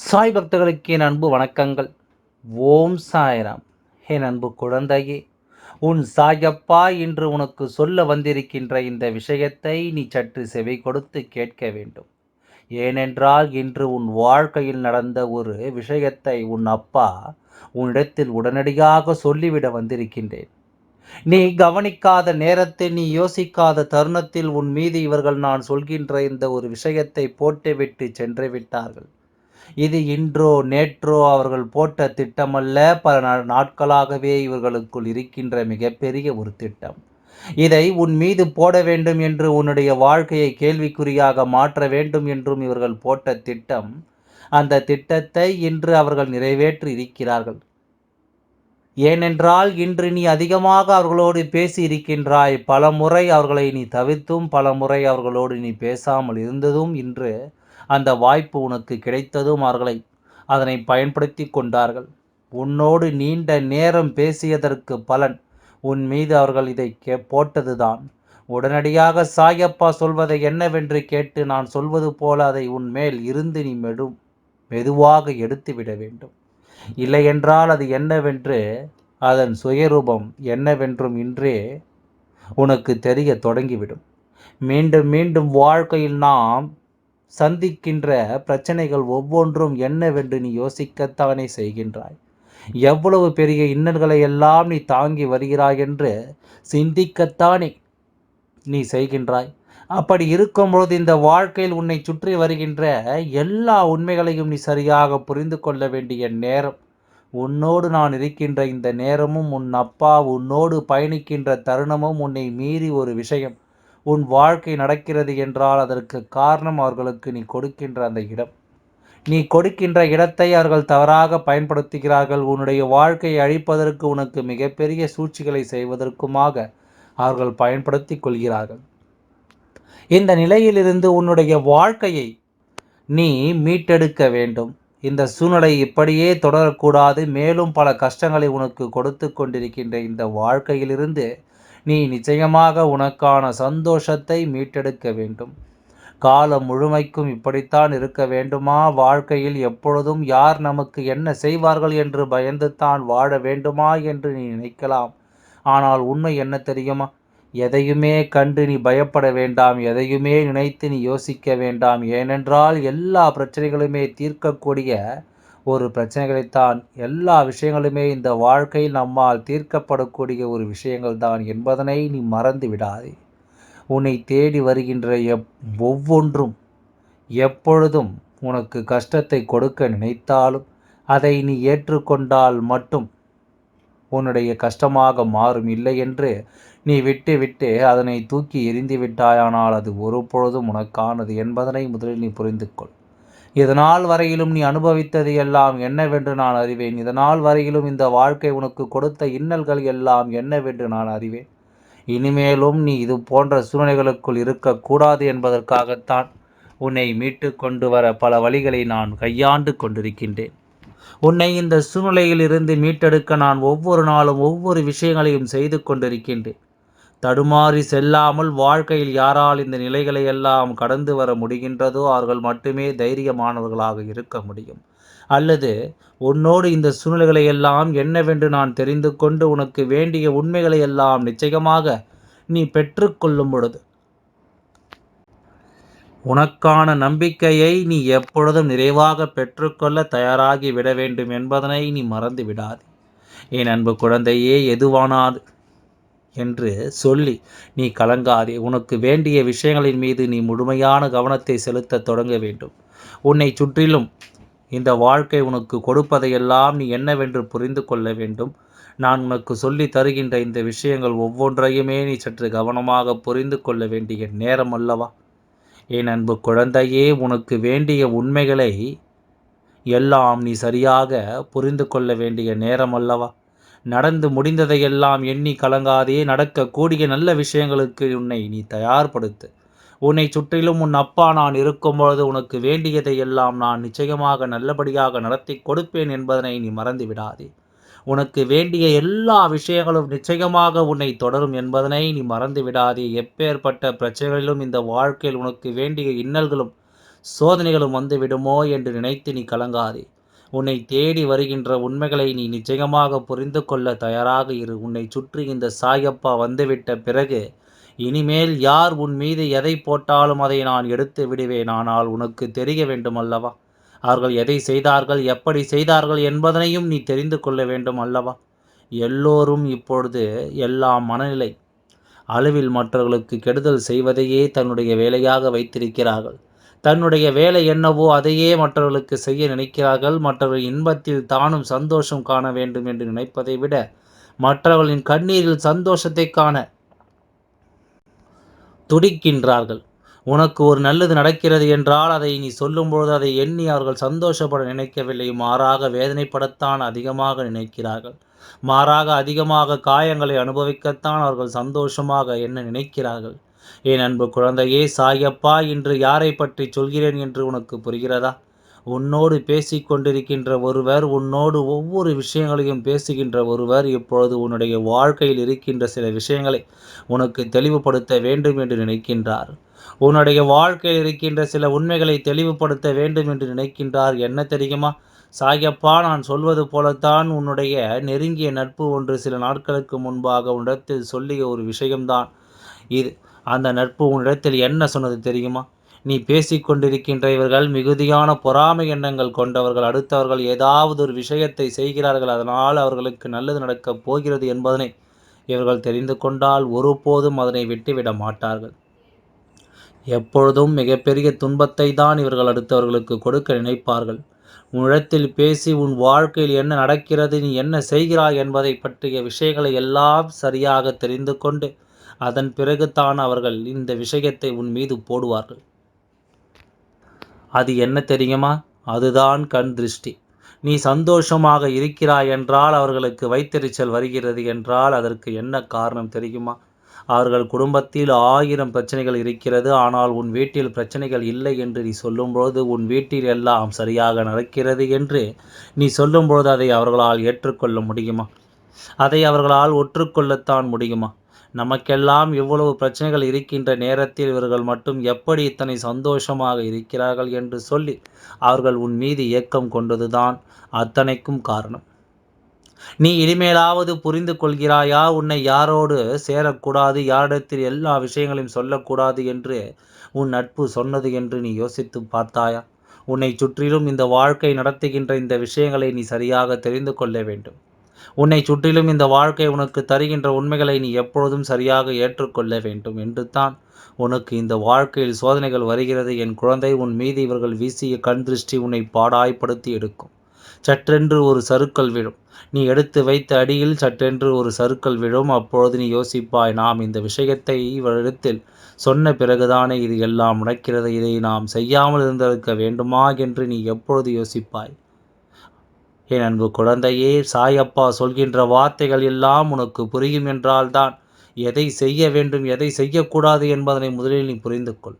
சாய் பக்தர்களுக்கு என் அன்பு வணக்கங்கள். ஓம் சாய்ராம். என் அன்பு குழந்தையே உன் சாயப்பா இன்று உனக்கு சொல்ல வந்திருக்கின்ற இந்த விஷயத்தை நீ சற்று செவி கொடுத்து கேட்க வேண்டும். ஏனென்றால் இன்று உன் வாழ்க்கையில் நடந்த ஒரு விஷயத்தை உன் அப்பா உன்னிடத்தில் உடனடியாக சொல்லிவிட வந்திருக்கின்றேன். நீ கவனிக்காத நேரத்தில் நீ யோசிக்காத தருணத்தில் உன் மீது இவர்கள் நான் சொல்கின்ற இந்த ஒரு விஷயத்தை போட்டுவிட்டு சென்று விட்டார்கள். இது இன்றோ நேற்றோ அவர்கள் போட்ட திட்டமல்ல. பல நாட்களாகவே இவர்களுக்குள் இருக்கின்ற மிகப்பெரிய ஒரு திட்டம். இதை உன் மீது போட வேண்டும் என்று உன்னுடைய வாழ்க்கையை கேள்விக்குறியாக மாற்ற வேண்டும் என்றும் இவர்கள் போட்ட திட்டம். அந்த திட்டத்தை இன்று அவர்கள் நிறைவேற்றி இருக்கிறார்கள். ஏனென்றால் இன்று நீ அதிகமாக அவர்களோடு பேசி இருக்கின்றாய். பல முறை அவர்களை நீ தவிர்த்தும் பல முறை அவர்களோடு நீ பேசாமல் இருந்ததும் இன்று அந்த வாய்ப்பு உனக்கு கிடைத்ததும் அவர்களை அதனை பயன்படுத்தி கொண்டார்கள். உன்னோடு நீண்ட நேரம் பேசியதற்கு பலன் உன் மீது அவர்கள் இதை கே போட்டதுதான். உடனடியாக சாயப்பா சொல்வதை என்னவென்று கேட்டு நான் சொல்வது போல அதை உன் மேல் இருந்து நீ மெடும் மெதுவாக எடுத்துவிட வேண்டும். இல்லையென்றால் அது என்னவென்று அதன் சுயரூபம் என்னவென்றும் இன்றே உனக்கு தெரிய தொடங்கிவிடும். மீண்டும் மீண்டும் வாழ்க்கையில் நாம் சந்திக்கின்ற பிரச்சனைகள் ஒவ்வொன்றும் என்னவென்று நீ யோசிக்கத்தானே செய்கின்றாய். எவ்வளவு பெரிய இன்னல்களை எல்லாம் நீ தாங்கி வருகிறாய் என்று சிந்திக்கத்தானே நீ செய்கின்றாய். அப்படி இருக்கும்பொழுது இந்த வாழ்க்கையில் உன்னை சுற்றி வருகின்ற எல்லா உண்மைகளையும் நீ சரியாக புரிந்து கொள்ள வேண்டிய நேரம். உன்னோடு நான் இருக்கின்ற இந்த நேரமும் உன் அப்பா உன்னோடு பயணிக்கின்ற தருணமும் உன்னை மீறி ஒரு விஷயம். உன் வாழ்க்கை நடக்கிறது என்றால் அதற்கு காரணம் அவர்களுக்கு நீ கொடுக்கின்ற அந்த இடம். நீ கொடுக்கின்ற இடத்தை அவர்கள் தவறாக பயன்படுத்துகிறார்கள். உன்னுடைய வாழ்க்கையை அழிப்பதற்கு உனக்கு மிகப்பெரிய சூழ்ச்சிகளை செய்வதற்குமாக அவர்கள் பயன்படுத்தி கொள்கிறார்கள். இந்த நிலையிலிருந்து உன்னுடைய வாழ்க்கையை நீ மீட்டெடுக்க வேண்டும். இந்த சூழ்நிலை இப்படியே தொடரக்கூடாது. மேலும் பல கஷ்டங்களை உனக்கு கொடுத்து கொண்டிருக்கின்ற இந்த வாழ்க்கையிலிருந்து நீ நிச்சயமாக உனக்கான சந்தோஷத்தை மீட்டெடுக்க வேண்டும். காலம் முழுமைக்கும் இப்படித்தான் இருக்க வேண்டுமா? வாழ்க்கையில் எப்பொழுதும் யார் நமக்கு என்ன செய்வார்கள் என்று பயந்து தான் வாழ வேண்டுமா என்று நீ நினைக்கலாம். ஆனால் உண்மை என்ன தெரியுமா? எதையுமே கண்டு நீ பயப்பட வேண்டாம். எதையுமே நினைத்து நீ யோசிக்க வேண்டாம். ஏனென்றால் எல்லா பிரச்சனைகளுமே தீர்க்கக்கூடிய ஒரு பிரச்சனைகளைத்தான். எல்லா விஷயங்களுமே இந்த வாழ்க்கையில் நம்மால் தீர்க்கப்படக்கூடிய ஒரு விஷயங்கள் தான் என்பதனை நீ மறந்து விடாதே. உன்னை தேடி வருகின்ற எப் ஒவ்வொன்றும் எப்பொழுதும் உனக்கு கஷ்டத்தை கொடுக்க நினைத்தாலும் அதை நீ ஏற்றுக்கொண்டால் மட்டும் உன்னுடைய கஷ்டமாக மாறும். இல்லை என்று நீ விட்டு விட்டு அதனை தூக்கி எரிந்து விட்டாயானால் அது ஒரு பொழுதும் உனக்கானது என்பதனை முதலில் நீ புரிந்து கொள் இதனால் வரையிலும் நீ அனுபவித்தது எல்லாம் என்னவென்று நான் அறிவேன். இதனால் வரையிலும் இந்த வாழ்க்கை உனக்கு கொடுத்த இன்னல்கள் எல்லாம் என்னவென்று நான் அறிவேன். இனிமேலும் நீ இது போன்ற சூழ்நிலைகளுக்குள் இருக்கக்கூடாது என்பதற்காகத்தான் உன்னை மீட்டு கொண்டு வர பல வழிகளை நான் கையாண்டு கொண்டிருக்கின்றேன். உன்னை இந்த சூழ்நிலையில் இருந்து மீட்டெடுக்க நான் ஒவ்வொரு நாளும் ஒவ்வொரு விஷயங்களையும் செய்து கொண்டிருக்கின்றேன். தடுமாறி செல்லாமல் வாழ்க்கையில் யாரால் இந்த நிலைகளை எல்லாம் கடந்து வர முடிகின்றதோ அவர்கள் மட்டுமே தைரியமானவர்களாக இருக்க முடியும். அல்லது உன்னோடு இந்த சூழ்நிலைகளை எல்லாம் என்னவென்று நான் தெரிந்து கொண்டு உனக்கு வேண்டிய உண்மைகளை எல்லாம் நிச்சயமாக நீ பெற்றுக்கொள்ளும் பொழுது. உனக்கான நம்பிக்கையை நீ எப்பொழுதும் நிறைவாக பெற்றுக்கொள்ள தயாராகி விட வேண்டும் என்பதனை நீ மறந்து விடாது. என் அன்பு குழந்தையே எதுவானாது என்று சொல்லி நீ கலங்காதே. உனக்கு வேண்டிய விஷயங்களின் மீது நீ முழுமையான கவனத்தை செலுத்த தொடங்க வேண்டும். உன்னை சுற்றிலும் இந்த வாழ்க்கை உனக்கு கொடுப்பதையெல்லாம் நீ என்னவென்று புரிந்து கொள்ள வேண்டும். நான் உனக்கு சொல்லி தருகின்ற இந்த விஷயங்கள் ஒவ்வொன்றையுமே நீ சற்று கவனமாக புரிந்து கொள்ள வேண்டிய நேரம் அல்லவா? என் அன்பு குழந்தையே உனக்கு வேண்டிய உண்மைகளை எல்லாம் நீ சரியாக புரிந்து கொள்ள வேண்டிய நேரம் அல்லவா? நடந்து முடிந்ததையெல்லாம் எண்ணி கலங்காதே நடக்கக்கூடிய நல்ல விஷயங்களுக்கு உன்னை நீ தயார்படுத்து. உன்னை சுற்றிலும் உன் அப்பா நான் இருக்கும்பொழுது உனக்கு வேண்டியதை எல்லாம் நான் நிச்சயமாக நல்லபடியாக நடத்தி கொடுப்பேன் என்பதனை நீ மறந்து விடாதே. உனக்கு வேண்டிய எல்லா விஷயங்களும் நிச்சயமாக உன்னை தொடரும் என்பதனை நீ மறந்து விடாதே. எப்பேற்பட்ட பிரச்சனைகளிலும் இந்த வாழ்க்கையில் உனக்கு வேண்டிய இன்னல்களும் சோதனைகளும் வந்துவிடுமோ என்று நினைத்து நீ கலங்காதே. உன்னை தேடி வருகின்ற உண்மைகளை நீ நிச்சயமாக புரிந்து கொள்ள தயாராக இரு. உன்னை சுற்றி இந்த சாயப்பா வந்துவிட்ட பிறகு இனிமேல் யார் உன் மீது எதை போட்டாலும் அதை நான் எடுத்து விடுவேன். ஆனால் உனக்கு தெரிய வேண்டும் அல்லவா அவர்கள் எதை செய்தார்கள் எப்படி செய்தார்கள் என்பதனையும் நீ தெரிந்து கொள்ள வேண்டும் அல்லவா எல்லோரும் இப்பொழுது எல்லாம் மனநிலை அளவில் மற்றவர்களுக்கு கெடுதல் செய்வதையே தன்னுடைய வேலையாக வைத்திருக்கிறார்கள். தன்னுடைய வேலை என்னவோ அதையே மற்றவர்களுக்கு செய்ய நினைக்கிறார்கள். மற்றவர்கள் இன்பத்தில் தானும் சந்தோஷம் காண வேண்டும் என்று நினைப்பதை விட மற்றவர்களின் கண்ணீரில் சந்தோஷத்தை காண துடிக்கின்றார்கள். உனக்கு ஒரு நல்லது நடக்கிறது என்றால் அதை நீ சொல்லும்பொழுது அதை எண்ணி அவர்கள் சந்தோஷப்பட நினைக்கவில்லை. மாறாக வேதனைப்படத்தான் அதிகமாக நினைக்கிறார்கள். மாறாக அதிகமாக காயங்களை அனுபவிக்கத்தான் அவர்கள் சந்தோஷமாக என்ன நினைக்கிறார்கள். என் அன்பு குழந்தையே சாயப்பா இன்று யாரை பற்றி சொல்கிறேன் என்று உனக்கு புரிகிறதா? உன்னோடு பேசி கொண்டிருக்கின்ற ஒருவர் உன்னோடு ஒவ்வொரு விஷயங்களையும் பேசுகின்ற ஒருவர் இப்பொழுது உன்னுடைய வாழ்க்கையில் இருக்கின்ற சில விஷயங்களை உனக்கு தெளிவுபடுத்த வேண்டும் என்று நினைக்கின்றார். உன்னுடைய வாழ்க்கையில் இருக்கின்ற சில உண்மைகளை தெளிவுபடுத்த வேண்டும் என்று நினைக்கின்றார். என்ன தெரியுமா? சாயப்பா நான் சொல்வது போலத்தான் உன்னுடைய நெருங்கிய நட்பு ஒன்று சில நாட்களுக்கு முன்பாக உன்னிடத்தில் சொல்லிய ஒரு விஷயம்தான் இது. அந்த நட்பு உன்னிடத்தில் என்ன சொன்னது தெரியுமா? நீ பேசிக்கொண்டிருக்கின்ற இவர்கள் மிகுதியான பொறாமை எண்ணங்கள் கொண்டவர்கள். அடுத்தவர்கள் ஏதாவது ஒரு விஷயத்தை செய்கிறார்கள். அதனால் அவர்களுக்கு நல்லது நடக்கப் போகிறது என்பதனை இவர்கள் தெரிந்து கொண்டால் ஒருபோதும் அதனை விட்டுவிட மாட்டார்கள். எப்பொழுதும் மிகப்பெரிய துன்பத்தை தான் இவர்கள் அடுத்தவர்களுக்கு கொடுக்க நினைப்பார்கள். உன்னிடத்தில் பேசி உன் வாழ்க்கையில் என்ன நடக்கிறது நீ என்ன செய்கிறாய் என்பதை பற்றிய விஷயங்களை எல்லாம் சரியாக தெரிந்து கொண்டு அதன் பிறகுதான் அவர்கள் இந்த விஷயத்தை உன் மீது போடுவார்கள். அது என்ன தெரியுமா? அதுதான் கண் திருஷ்டி. நீ சந்தோஷமாக இருக்கிறாய் என்றால் அவர்களுக்கு வைத்தறிச்சல் வருகிறது என்றால் அதற்கு என்ன காரணம் தெரியுமா? அவர்கள் குடும்பத்தில் ஆயிரம் பிரச்சனைகள் இருக்கிறது ஆனால் உன் வீட்டில் பிரச்சனைகள் இல்லை என்று நீ சொல்லும்போது உன் வீட்டில் எல்லாம் சரியாக நடக்கிறது என்று நீ சொல்லும்பொழுது அதை அவர்களால் ஏற்றுக்கொள்ள முடியுமா? அதை அவர்களால் ஒற்றுக்கொள்ளத்தான் முடியுமா? நமக்கெல்லாம் இவ்வளவு பிரச்சனைகள் இருக்கின்ற நேரத்தில் இவர்கள் மட்டும் எப்படி இத்தனை சந்தோஷமாக இருக்கிறார்கள் என்று சொல்லி அவர்கள் உன் மீது ஏக்கம் கொண்டதுதான் அத்தனைக்கும் காரணம். நீ இனிமேலாவது புரிந்து கொள்கிறாயா? உன்னை யாரோடு சேரக்கூடாது? யாரிடத்தில் எல்லா விஷயங்களையும் சொல்லக்கூடாது என்று உன் நட்பு சொன்னது என்று நீ யோசித்து பார்த்தாயா? உன்னை சுற்றிலும் இந்த வாழ்க்கை நடத்துகின்ற இந்த விஷயங்களை நீ சரியாக தெரிந்து கொள்ள வேண்டும். உன்னை சுற்றிலும் இந்த வாழ்க்கை உனக்கு தருகின்ற உண்மைகளை நீ எப்பொழுதும் சரியாக ஏற்றுக்கொள்ள வேண்டும் என்று தான் உனக்கு இந்த வாழ்க்கையில் சோதனைகள் வருகிறது. என் குழந்தை உன் மீது இவர்கள் வீசிய கண் திருஷ்டி உன்னை பாடாய்ப்படுத்தி எடுக்கும். சற்றென்று ஒரு சருக்கள் விழும். நீ எடுத்து வைத்த அடியில் சற்றென்று ஒரு சருக்கள் விழும். அப்பொழுது நீ யோசிப்பாய் நாம் இந்த விஷயத்தை இவரிடத்தில் சொன்ன பிறகுதானே இது எல்லாம் நடக்கிறது. இதை நாம் செய்யாமல் இருந்திருக்க வேண்டுமா? என்று நீ எப்பொழுது யோசிப்பாய். என் அன்பு குழந்தையே சாயப்பா சொல்கின்ற வார்த்தைகள் எல்லாம் உனக்கு புரியும் என்றால்தான். எதை செய்ய வேண்டும் எதை செய்யக்கூடாது என்பதனை முதலில் நீ புரிந்து கொள்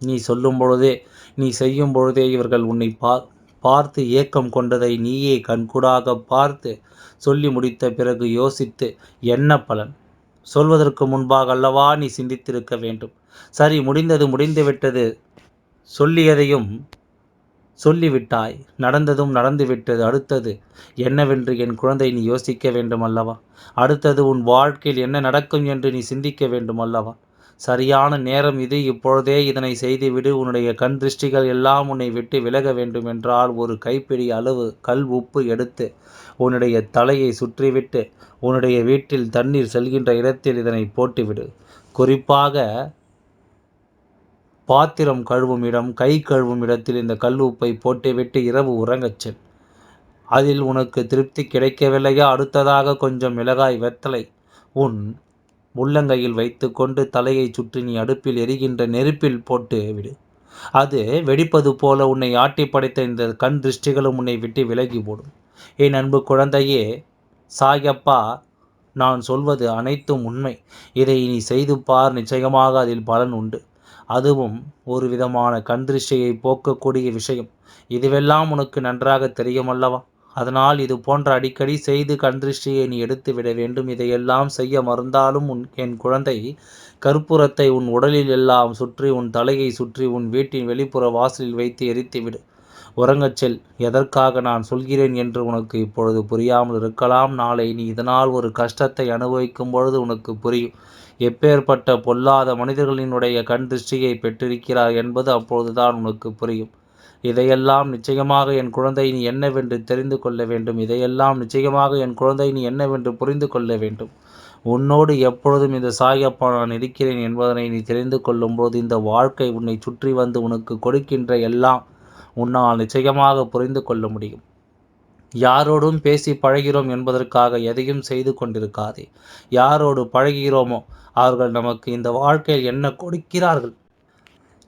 நீ சொல்லும் பொழுதே நீ செய்யும் பொழுதே இவர்கள் உன்னை பா பார்த்து ஏக்கம் கொண்டதை நீயே கண்கூடாக பார்த்து சொல்லி முடித்த பிறகு யோசித்து என்ன பலன்? சொல்வதற்கு முன்பாக அல்லவா நீ சிந்தித்திருக்க வேண்டும்? சரி முடிந்தது முடிந்துவிட்டது. சொல்லியதையும் சொல்லிவிட்டாய். நடந்ததும் நடந்துவிட்டது அடுத்தது. என்னவென்று என் குழந்தை நீ யோசிக்க வேண்டும் அல்லவா அடுத்தது உன் வாழ்க்கையில் என்ன நடக்கும் என்று நீ சிந்திக்க வேண்டும் அல்லவா சரியான நேரம் இது. இப்பொழுதே இதனை செய்துவிடு. உன்னுடைய கண் திருஷ்டிகள் எல்லாம் உன்னை விட்டு விலக வேண்டும் என்றால் ஒரு கைப்பிடி அளவு கல் உப்பு எடுத்து உன்னுடைய தலையை சுற்றிவிட்டு உன்னுடைய வீட்டில் தண்ணீர் செல்கின்ற இடத்தில் இதனை போட்டுவிடு. குறிப்பாக பாத்திரம் கழுவும் இடம் கை கழுவும் இடத்தில் இந்த கல் உப்பை போட்டுவிட்டு இரவு உறங்கச் செல். அதில் உனக்கு திருப்தி கிடைக்கவில்லையா? அடுத்ததாக கொஞ்சம் மிளகாய் வெத்தலை உன் உள்ளங்கையில் வைத்துக்கொண்டு தலையை சுற்றி நீ அடுப்பில் எரிகின்ற நெருப்பில் போட்டு விடு. அது வெடிப்பது போல உன்னை ஆட்டி படைத்த இந்த கண் திருஷ்டிகளும் உன்னை விட்டு விலகி போடும் என் அன்பு குழந்தையே சாயப்பா நான் சொல்வது அனைத்தும் உண்மை. இதை நீ செய்து பார். நிச்சயமாக அதில் பலன் உண்டு. அதுவும் ஒரு விதமான கண் திருஷ்டியை போக்கக்கூடிய விஷயம். இதுவெல்லாம் உனக்கு நன்றாக தெரியும் அல்லவா அதனால் இது போன்ற அடிக்கடி செய்து கண்திருஷ்டியை நீ எடுத்து விட வேண்டும். இதையெல்லாம் செய்ய மறந்தாலும் உன் என் குழந்தை கற்பூரத்தை உன் உடலில் எல்லாம் சுற்றி உன் தலையை சுற்றி உன் வீட்டின் வெளிப்புற வாசலில் வைத்து எரித்துவிடு உறங்கச் செல். எதற்காக நான் சொல்கிறேன் என்று உனக்கு இப்பொழுது புரியாமல் இருக்கலாம். நாளை நீ இதனால் ஒரு கஷ்டத்தை அனுபவிக்கும் பொழுது உனக்கு புரியும். எப்பேற்பட்ட பொல்லாத மனிதர்களினுடைய கண் திருஷ்டியை பெற்றிருக்கிறார் என்பது அப்பொழுதுதான் உனக்கு புரியும். இதையெல்லாம் நிச்சயமாக என் குழந்தை நீ என்னவென்று தெரிந்து கொள்ள வேண்டும். இதையெல்லாம் நிச்சயமாக என் குழந்தை நீ என்னவென்று புரிந்து கொள்ள வேண்டும். உன்னோடு எப்பொழுதும் இந்த சாயப்பா நான் இருக்கிறேன் என்பதனை நீ தெரிந்து கொள்ளும்போது இந்த வாழ்க்கை உன்னை சுற்றி வந்து உனக்கு கொடுக்கின்ற எல்லாம் உன்னால் நிச்சயமாக புரிந்து கொள்ள முடியும். யாரோடும் பேசி பழகிறோம் என்பதற்காக எதையும் செய்து கொண்டிருக்காதே. யாரோடு பழகிறோமோ அவர்கள் நமக்கு இந்த வாழ்க்கையில் என்ன கொடுக்கிறார்கள்?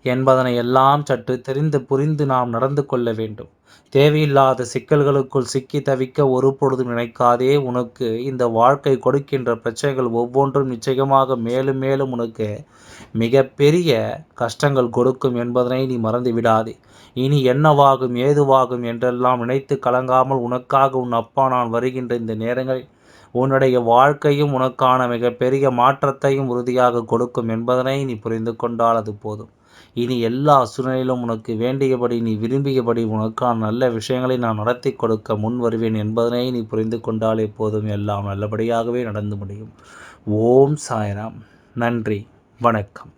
என்பதனை எல்லாம் சற்று தெரிந்து புரிந்து நாம் நடந்து கொள்ள வேண்டும். தேவையில்லாத சிக்கல்களுக்குள் சிக்கி தவிக்க ஒரு பொழுதும் நினைக்காதே. உனக்கு இந்த வாழ்க்கை கொடுக்கின்ற பிரச்சனைகள் ஒவ்வொன்றும் நிச்சயமாக மேலும் மேலும் உனக்கு மிகப்பெரிய கஷ்டங்கள் கொடுக்கும் என்பதனை நீ மறந்து விடாதே இனி என்னவாகும் ஏதுவாகும் என்றெல்லாம் நினைத்து கலங்காமல் உனக்காக உன் அப்பா நான் வருகின்ற இந்த நேரங்களில் உன்னுடைய வாழ்க்கையும் உனக்கான மிகப்பெரிய மாற்றத்தையும் உறுதியாக கொடுக்கும் என்பதனை நீ புரிந்து கொண்டால் அது போதும். இனி எல்லா சூழ்நிலையிலும் உனக்கு வேண்டியபடி நீ விரும்பியபடி உனக்கான நல்ல விஷயங்களை நான் நடத்தி கொடுக்க முன் வருவேன் என்பதனை நீ புரிந்து கொண்டாலே போதும். எல்லாம் நல்லபடியாகவே நடந்து முடியும். ஓம் சாய்ராம். நன்றி. வணக்கம்.